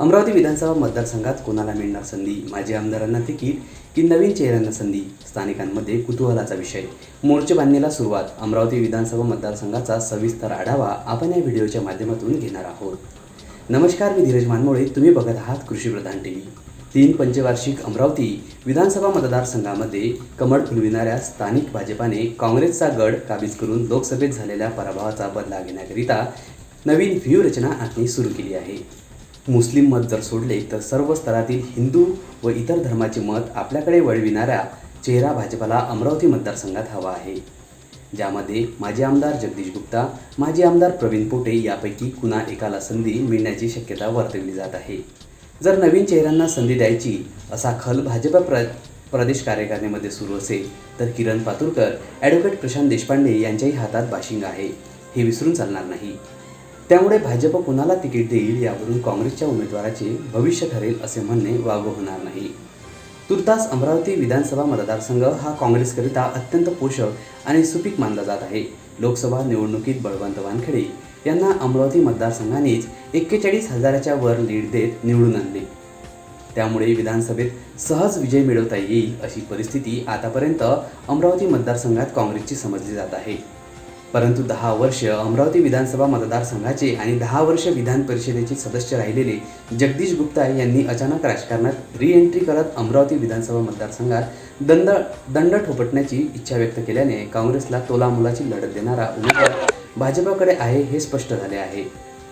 अमरावती विधानसभा मतदारसंघात कोणाला मिळणार संधी? माजी आमदारांना तिकीट की नवीन चेहऱ्यांना संधी? स्थानिकांमध्ये कुतूहलाचा विषय. मोर्चे बांधणीला सुरुवात. अमरावती विधानसभा मतदारसंघाचा सविस्तर आढावा आपण या व्हिडिओच्या माध्यमातून घेणार आहोत. नमस्कार मी धीरज मानमोळे. तुम्ही बघत आहात कृषीप्रधान टी व्ही तीन पंचवार्षिक अमरावती विधानसभा मतदारसंघामध्ये कमळ फुलविणाऱ्या स्थानिक भाजपाने काँग्रेसचा गड काबीज करून लोकसभेत झालेल्या पराभवाचा बदला घेण्याकरिता नवीन व्यूहरचना आखणी सुरू केली आहे. मुस्लिम मत जर सोडले तर सर्व स्तरातील हिंदू व इतर धर्माचे मत आपल्याकडे वळविणारा चेहरा भाजपाला अमरावती मतदारसंघात हवा आहे. ज्यामध्ये माजी आमदार जगदीश गुप्ता माजी आमदार प्रवीण पोटे यापैकी कुणा एकाला संधी मिळण्याची शक्यता वर्तवली जात आहे. जर नवीन चेहऱ्यांना संधी द्यायची असा खल भाजप प्र प्रदेश कार्यकारिणीमध्ये सुरू असेल तर किरण पातुरकर ॲडव्होकेट प्रशांत देशपांडे यांच्याही हातात बाशिंग आहे. हे विसरून चालणार नाही. त्यामुळे भाजप कुणाला तिकीट देईल यावरून काँग्रेसच्या उमेदवाराचे भविष्य ठरेल असे म्हणणे वागू होणार नाही. तुर्तास अमरावती विधानसभा मतदारसंघ हा काँग्रेसकरिता अत्यंत पोषक आणि सुपीक मानला जात आहे. लोकसभा निवडणुकीत बळवंत वानखेडे यांना अमरावती मतदारसंघानेच एक्केचाळीस हजाराच्या वर लीड देत निवडून आणले. त्यामुळे विधानसभेत सहज विजय मिळवता येईल अशी परिस्थिती आतापर्यंत अमरावती मतदारसंघात काँग्रेसची समजली जात आहे. परंतु दहा वर्ष अमरावती विधानसभा मतदारसंघाचे आणि दहा वर्ष विधान परिषदेचे सदस्य राहिलेले जगदीश गुप्ता यांनी अचानक राजकारणात री एंट्री करत अमरावती विधानसभा मतदारसंघात दंड दंड ठोपटण्याची इच्छा व्यक्त केल्याने काँग्रेसला तोलामुलाची लढत देणारा उमेदवार भाजपाकडे आहे हे स्पष्ट झाले आहे.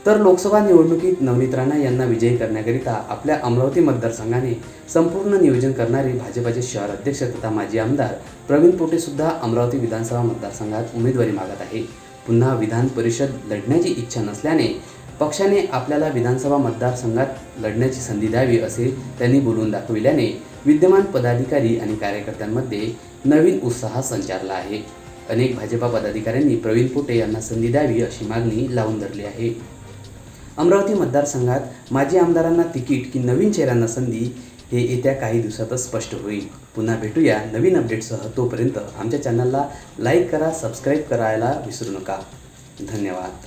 तर लोकसभा निवडणुकीत नवनीत राणा यांना विजयी करण्याकरिता आपल्या अमरावती मतदारसंघाने संपूर्ण नियोजन करणारे भाजपाचे शहर अध्यक्ष तथा माजी आमदार प्रवीण पोटे सुद्धा अमरावती विधानसभा मतदारसंघात उमेदवारी मागत आहे. पुन्हा विधान परिषद लढण्याची इच्छा नसल्याने पक्षाने आपल्याला विधानसभा मतदारसंघात लढण्याची संधी द्यावी असे त्यांनी बोलून दाखविल्याने विद्यमान पदाधिकारी आणि कार्यकर्त्यांमध्ये नवीन उत्साह संचारला आहे. अनेक भाजपा पदाधिकाऱ्यांनी प्रवीण पोटे यांना संधी द्यावी अशी मागणी लावून धरली आहे. अमरावती मतदारसंघात माजी आमदारांना तिकीट की नवीन चेहऱ्यांना संधी हे येत्या काही दिवसातच स्पष्ट होईल. पुन्हा भेटूया नवीन अपडेटसह तोपर्यंत आमच्या चॅनलला लाईक करा सबस्क्राईब करायला विसरू नका. धन्यवाद.